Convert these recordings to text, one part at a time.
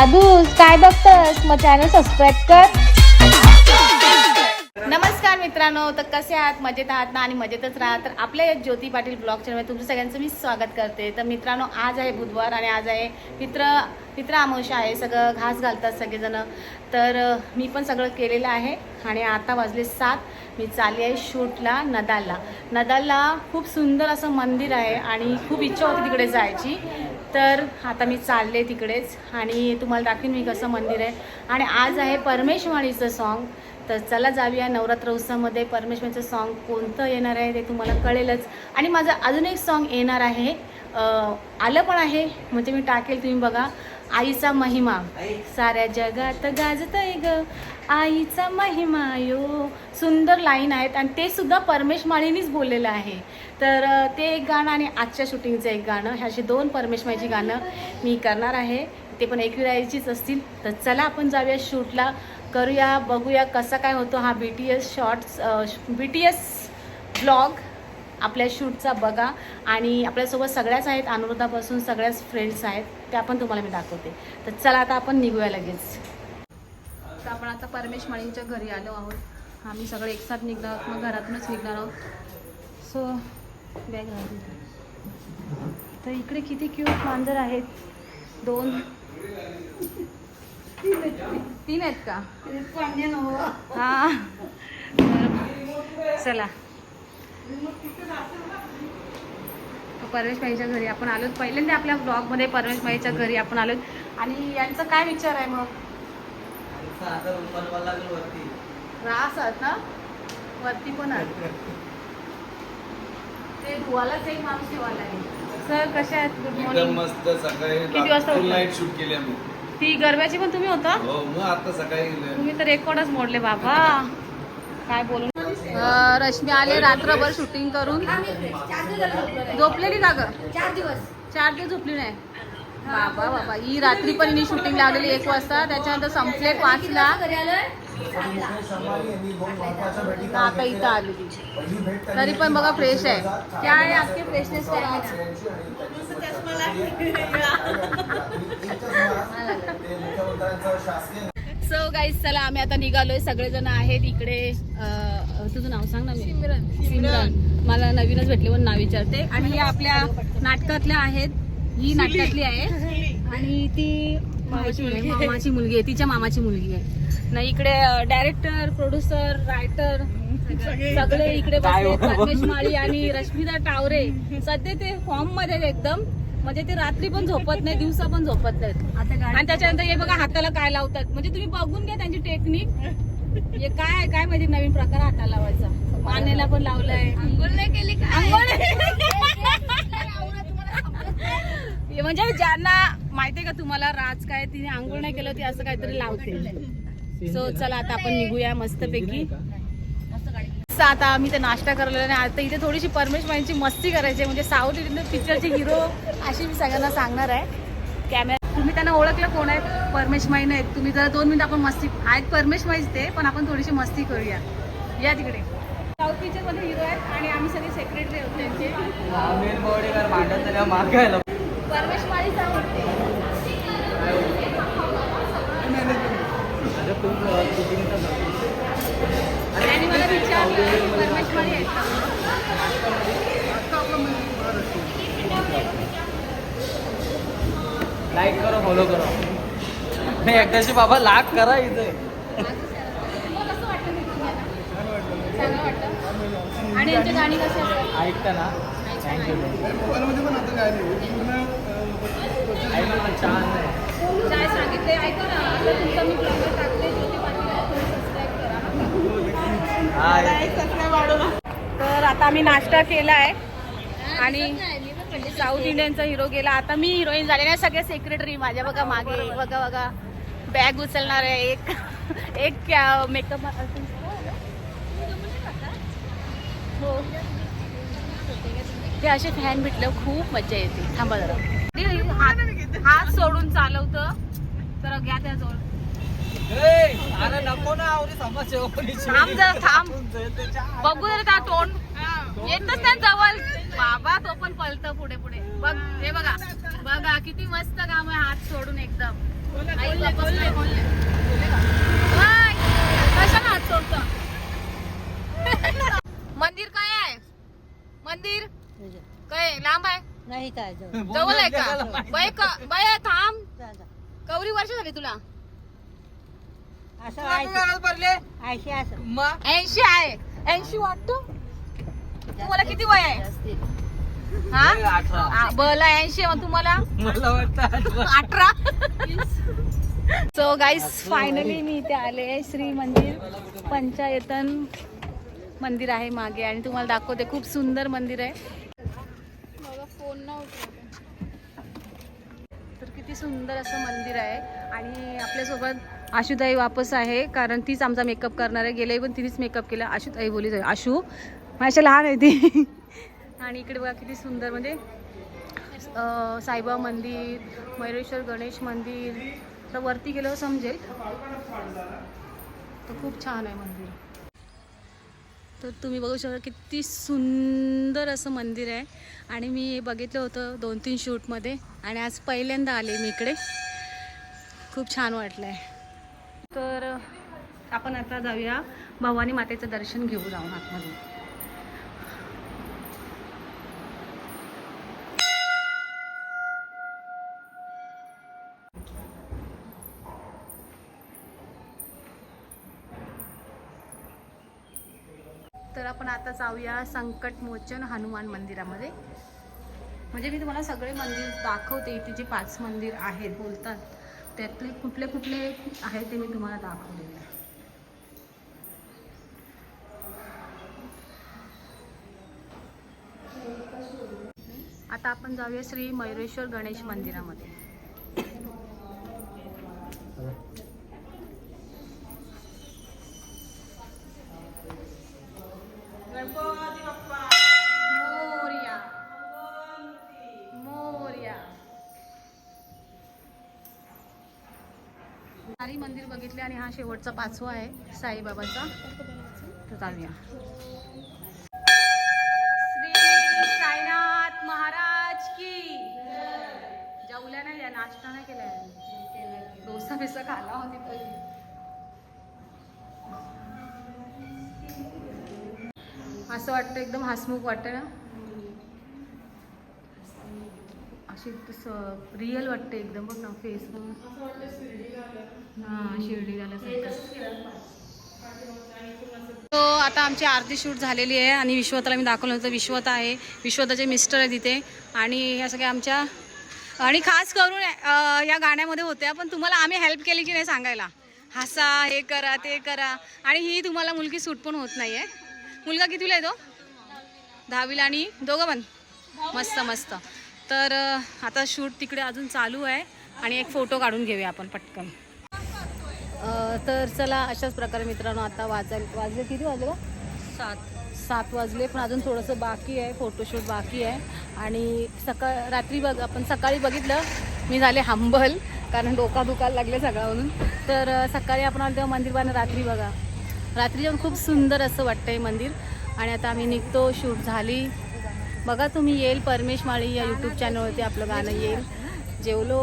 दादू काय बघतस? मग channel subscribe कर. नमस्कार मित्रांनो तर कसे आहात? मजेत आहात ना? आणि मजेतच राहा. तर आपल्या ज्योती पाटील ब्लॉग चॅनलमध्ये तुमचं सगळ्यांचं मी स्वागत करते. तर मित्रांनो आज आहे बुधवार आणि आज आहे मित्र मित्र अमावस्या आहे. सगळं घास घालतात सगळेजण. तर मी पण सगळं केलेलं आहे. आणि आता वाजले सात. मी चालली आहे शूटला नदालला. नदालला खूप सुंदर असं मंदिर आहे आणि खूप इच्छा होती तिकडे जायची. तर आता मी चालले तिकडेच आणि तुम्हाला दाखवीन मी कसं मंदिर आहे. आणि आज आहे परमेश्वरीचं सॉन्ग तर चला जाऊया नवरात्र उत्सवामध्ये परमेश्वरीचं सॉन्ग कोणतं येणार आहे ते तुम्हाला कळेलच. आणि माझं अजून एक सॉन्ग येणार आहे. आलं पण आहे म्हणजे मी टाकेल तुम्ही बघा. आईचा महिमा. साऱ्या जगात गाजतय ग. आईचा महिमा यो सुंदर लाईन आहेत आणि ते सुद्धा परमेश माळीनीच बोललेलं आहे. तर ते एक गाणं आणि आजच्या शूटिंगचं एक गाणं. ह्या अशी दोन परमेशमाईची गाणं मी करणार आहे. ते पण एकविरायचीच असतील. तर चला आपण जाऊया शूटला. करूया बघूया कसा काय होतो हा B T S shorts B T S blog आपल्या शूटचा बघा. आणि आपल्यासोबत सगळ्याच आहेत अनुरोधापासून सगळ्याच फ्रेंड्स आहेत. त्या पण तुम्हाला मी दाखवते. तर चला आता आपण निघूया लगेच. तर आपण आता परमेश माळींच्या घरी आलो आहोत. आम्ही सगळे एकसाथ निघणार आहोत. मग घरातूनच निघणार आहोत. So bag. तर इकडे किती क्यूट मांजर आहेत. दोन. तीन आहेत का? हा. चला. परमेश माईच्या घरी आपण आलो पहिल्यांदा आपल्या ब्लॉगमध्ये परमेश माईच्या घरी आपण आलो आणि यांचा काय विचार आहे मग? रास आहेत ना? वरती पण ते धुवालाच एक माणूस ठेवायला आहे सर कशा आहेत? गुड एकदम मॉर्निंग मस्त. सकाळी किती वाजता फुल उठला? नाईट शूट केली आम्ही. ती गरब्याची पण तुम्ही होता? हो मग आता सकाळी. तुम्ही तर रेकॉर्डच मोडले बाबा. काय बोलून अं, रश्मी आले रात्रभर शूटिंग करून. झोपलेली का ग? चार दिवस चार दिवस झोपली नाही. बाबा बाबा. ही रात्री पण हिने शूटिंग लावलेली एक वाजता. त्याच्यानंतर संपले पाचला. आता इथं तरी पण बघा फ्रेश आहे. क्या आहे आपके फ्रेशनेस काय आहे? सो गाईज चला आम्ही आता निघालोय. सगळेजण आहेत इकडे. अं, तुझं नाव सांग ना मी. सिमरन. सिमरन. मला नवीनच भेटले म्हणून नाव विचारते. आणि या आपल्या नाटकातल्या आहेत. ही नाटकातली आहे. आणि ती मामाची मुलगी. मामाची मुलगी आहे. तिच्या मामाची मुलगी आहे. नाही इकडे डायरेक्टर प्रोड्युसर रायटर सगळे इकडे बसले. परमेश माळी आणि रश्मिता टावरे. सध्या ते फॉर्ममध्ये एकदम. म्हणजे ते रात्री पण झोपत नाही दिवसा पण झोपत नाहीत. आणि त्याच्यानंतर हे बघा हाताला काय लावतात. म्हणजे तुम्ही बघून घ्या त्यांची टेक्निक हे काय काय माहिती नवीन प्रकार हाताला लावायचा. मानेला पण लावलाय. केली म्हणजे ज्यांना माहितीये का तुम्हाला राज काय तिने आंघोळ नाही केलं ती असं काहीतरी लावते सो चला आता आपण निघूया मस्तपैकी. आता आम्ही ते नाश्ता करलेला आणि आता इथे थोडीशी परमेश माईंची मस्ती करायची आहे. म्हणजे साऊथ इंडियन पिक्चरचे हिरो अशी मी सगळ्यांना सांगणार आहे. कॅमेरा तुम्ही त्यांना ओळखलं कोण आहेत परमेश माई नाहीत तुम्ही जरा दोन मिनिट आपण मस्ती आहेत परमेश माईच ते पण आपण थोडीशी मस्ती करूया. या तिकडे. साऊथ पिक्चरमध्ये हिरो आहेत आणि आम्ही सगळे सेक्रेटरी आहोत त्यांचे. परमेश माळीच आवडते आणि मला विचारलं परमेश माळी आहेत का? लाईक करा फॉलो करा. नाही एकदाची बाबा लाख करा इथे. आणि यांची गाणी कशी असतात ऐकता ना. थँक्यू छान काय सांगितले ऐका ना. आता तुमचा मी ब्लॉगर ज्योती पाटील सबस्क्राईब करा तर आता आम्ही नाश्ता केला आहे. आणि साऊथ इंडियनचा हिरो गेला. आता मी हिरोईन झाले नाही सगळे सेक्रेटरी माझ्या बघा मागे. बघा बघा. बॅग उचलणार आहे. एक एक मेकअप हो. ते असे फॅन भेटलं. खूप मजा येते. थांबा जरा. हात हात सोडून चालवतं. तर घ्या त्या जवळ जरा, थांब. बघू जरा त्या तोंड? येतच त्या जवळ. बाबा तो पण पळत पुढे पुढे. बघ हे बघा. बघा किती मस्त काम आहे हात सोडून एकदम. कशाला हात सोडता? मंदिर काय आहे? मंदिर? काय लांब आहे? नाही काय जवळ. जवळ आहे का? बाय थांब. कवरी वर्ष झाली तुला? असं ऐंशी ऐंशी असं. ऐंशी आहे. ऐंशी वाटतो? तुम्हाला किती वय आहे? हा? अठरा. बला ऐंशी मग तुम्हाला? मला वाटतं अठरा. सो गाईस फायनली मी इथे आले श्री मंदिर पंचायतन मंदिर आहे मागे. आणि तुम्हाला दाखवते खूप सुंदर मंदिर आहे. फोन तर किती सुंदर असं मंदिर आहे. आणि आपल्यासोबत आशुताई वापस आहे कारण तीच आमचा मेकअप करणार आहे. गेले पण तिनेच मेकअप केला. आशुताई बोली आशू माझ्या लहान आहे ती. आणि इकडे बघा किती सुंदर म्हणजे साईबाबा मंदिर मयुरेश्वर गणेश मंदिर. तर वरती गेल्यावर समजेल. तर खूप छान आहे मंदिर. तर तुम्ही बघू शकता किती सुंदर असं मंदिर आहे. आणि मी बघितलं होतं दोन तीन शूटमध्ये. आणि आज पहिल्यांदा आले मी इकडे. खूप छान वाटलं आहे तर आपण आता जाऊया भवानी मातेचं दर्शन घेऊ जाऊन आतमध्ये. तर आपण आता जाऊया संकटमोचन हनुमान मंदिरामध्ये. म्हणजे मी तुम्हाला सगळे मंदिर दाखवते इथे जे पाच मंदिर आहेत बोलतात. त्यातले कुठले कुठले आहेत ते मी तुम्हाला दाखवलेले आहे. आता आपण जाऊया श्री मयुरेश्वर गणेश मंदिरामध्ये सारी मंदिर बघितले आणि हा शेवटचा पाचवा आहे साईबाबाचा. तर जाऊया श्री साईनाथ महाराज की. जेवल्या नाही या नाश्ता नाही केलाय डोसा बिसा खाला होती पहिली. असं वाटतं एकदम हसमुख वाटतं ना? अशी रिअल वाटते एकदम बघ ना फेस हां शिर्डी झाल्यासारखं तो आता आमची आरती शूट झालेली आहे आणि विश्वताला मी दाखवलं होतं. विश्वता आहे. विश्वताचे मिस्टर आहे तिथे आणि ह्या सगळ्या आमच्या आणि खास करून या गाण्यामध्ये होत्या पण तुम्हाला आम्ही हेल्प केली की नाही सांगायला. हसा हे करा ते करा. आणि ही तुम्हाला मुलगी सूट पण होत नाही आहे मुलगा कितीला आहे तो? दहावीला आणि दोघं पण? मस्त मस्त. तर आता शूट तिकडे अजून चालू आहे आणि एक फोटो काढून घेऊया आपण पटकन. तर चला अशाच प्रकारे मित्रांनो आता वाजायला वाजले किती वाजले का सात. सात वाजले पण अजून थोडंसं बाकी आहे फोटोशूट बाकी आहे. आणि सकाळ रात्री बघ आपण सकाळी बघितलं मी झाले हंबल कारण डोका दुखायला लागले सगळ्यावरून. तर सकाळी आपण आलो तेव्हा मंदिर बांधलं रात्री बघा. रात्री जाऊन खूप सुंदर असं वाटतं हे मंदिर. आणि आता आम्ही निघतो शूट झाली. बघा तुम्ही येईल परमेश माळी या यूट्यूब चॅनलवरती आपलं गाणं येईल. जेवलो.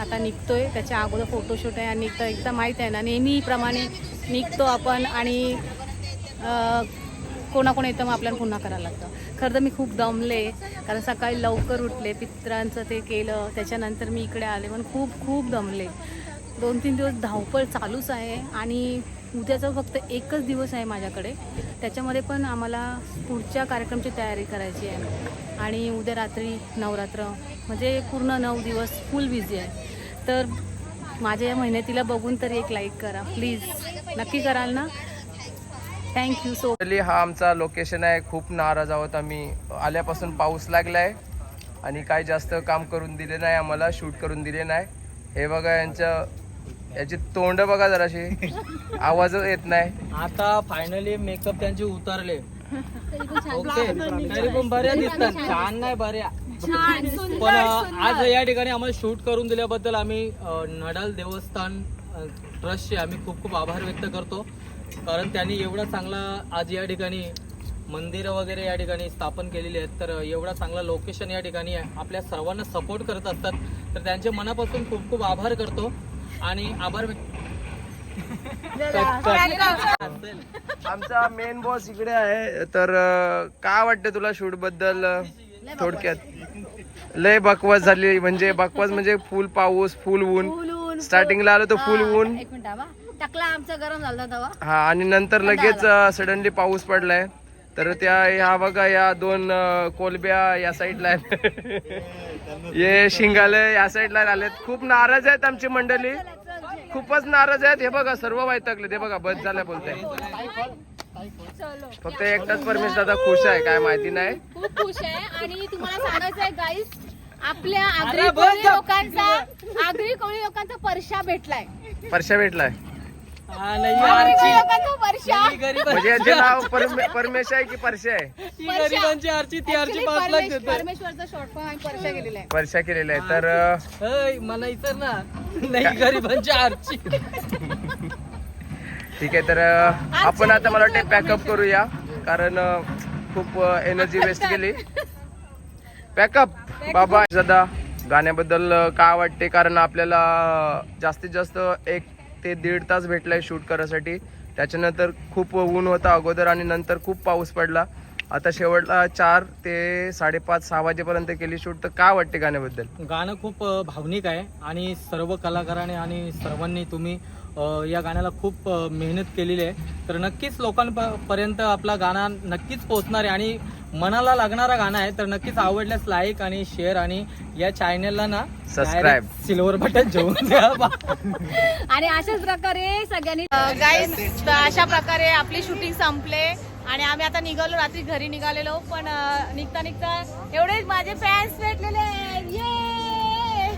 आता निघतोय. त्याच्या अगोदर फोटोशूट आहे आणि निघतं एकदा माहीत आहे ना नेहमीप्रमाणे निघतो आपण आणि कोणाकोण येतं मग आपल्याला पुन्हा करायला लागतं. खरं तर मी खूप दमले कारण सकाळी लवकर उठले पित्रांचं ते केलं त्याच्यानंतर मी इकडे आले पण खूप खूप दमले. दोन तीन दिवस धावपळ चालूच आहे आणि उद्याचा फक्त एकच दिवस आहे माझ्याकडे. त्याच्यामध्ये पण आम्हाला पुढच्या कार्यक्रमची तयारी करायची आहे. आणि उद्या रात्री नवरात्र म्हणजे पूर्ण नऊ दिवस फुल बिझी आहे. तर माझ्या या मेहनतीला बघून तरी एक लाईक करा. प्लीज नक्की कराल ना? थँक्यू सो Actually हा आमचा लोकेशन आहे. खूप नाराज आहोत आम्ही. आल्यापासून पाऊस लागलाय. आणि काय जास्त काम करून दिले नाही आम्हाला शूट करून दिले नाही. हे बघा यांचं याची तोंड बघा जराशी. आवाजच येत नाही. आता फायनली मेकअप त्यांचे उतरले. ओके तरी पण बऱ्या दिसतात. छान. नाही बऱ्या. पण अं, आज या ठिकाणी आम्हाला शूट करून दिल्याबद्दल आम्ही अं, नडाल देवस्थान अं, ट्रस्टचे आम्ही खूप खूप आभार व्यक्त करतो. कारण त्यांनी एवढा चांगला आज या ठिकाणी मंदिरं वगैरे या ठिकाणी स्थापन केलेली आहेत. तर एवढा चांगला लोकेशन या ठिकाणी आहे. आपल्या सर्वांना सपोर्ट करत असतात. तर त्यांचे मनापासून खूप खूप आभार करतो. आणि आभार व्यक्त- आमचा मेन बॉस इकडे आहे. तर काय वाटतं तुला शूटबद्दल थोडक्यात? लय बकवास झाली म्हणजे बकवास म्हणजे फुल पाऊस फुल ऊन. स्टार्टिंगला आलो तो फुल ऊन. एक मिनिट बा टाकला आमचा गरम झाला तेव्हा. हा आणि नंतर लगेच सडनली पाऊस पडलाय. तर त्या ह्या बघा या दोन कोलब्या या साईडला आहेत. ये शिंगाले या साईडला आलेत. खूप नाराज आहेत आमची मंडळी. खूपच नाराज आहेत. हे बघा सर्व वैतकले ते बघा बस झाल्या बोलते फक्त एकटाच परमेश दादा खुश आहे काय माहिती नाही. खूप खुश आहे. आणि तुम्हाला सांगायचं आहे गाईस आपल्या आगरी कोळी. लोकांचा आगरी कोळी लोकांचा परशा भेटलाय. परशा भेटलाय. म्हणजे याचे नाव परमे- परमेश आहे की परशा आहे? गरिबांची आरची ती आरची पाच लाख परमेश्वरचा शॉर्ट फॉर्म आम्ही परशा केलेला आहे. परशा केलेला आहे. तर अं, मला इतर ना. नाही गरिबांची आरची. ठीक आहे तर अं, आपण आता मला वाटतं पॅकअप करूया कारण अं, खूप एनर्जी वेस्ट केली. पॅकअप बाबा दादा गाण्याबद्दल अं, काय वाटते कारण आपल्याला जास्तीत जास्त एक ते दीड तास भेटलाय शूट करायसाठी. त्याच्यानंतर खूप ऊन होता अगोदर आणि नंतर खूप पाऊस पडला. आता शेवटला चार ते साडेपाच सहा वाजेपर्यंत केली शूट. तर काय वाटते गाण्याबद्दल? गाणं खूप भावनिक आहे आणि सर्व कलाकारांनी आणि सर्वांनी तुम्ही या गाण्याला खूप मेहनत केलेली आहे. तर नक्कीच लोकांपर्यंत आपला गाणं नक्कीच पोहोचणार आहे आणि मनाला लागणारा गाणं आहे तर नक्कीच आवडल्यास लाईक आणि शेअर आणि या चॅनलला ना Subscribe. सिल्वर बटन जेवून द्या बा. आणि अशाच प्रकारे सगळ्यांनी गाईज अशा प्रकारे आपली शूटिंग संपले आणि आम्ही आता निघालो रात्री घरी निघालेलो पण निघता निघता एवढेच माझे फॅन्स भेटलेले ये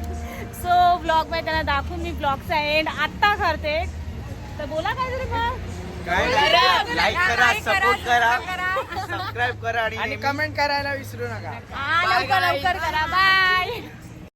सो ब्लॉगमध्ये त्यांना दाखवून मी ब्लॉगचा एंड आत्ता करते तर बोला काय तरी मग लाईक करा सपोर्ट करा सबस्क्राईब करा आणि कमेंट करायला विसरू नका. लवकर लवकर करा. बाय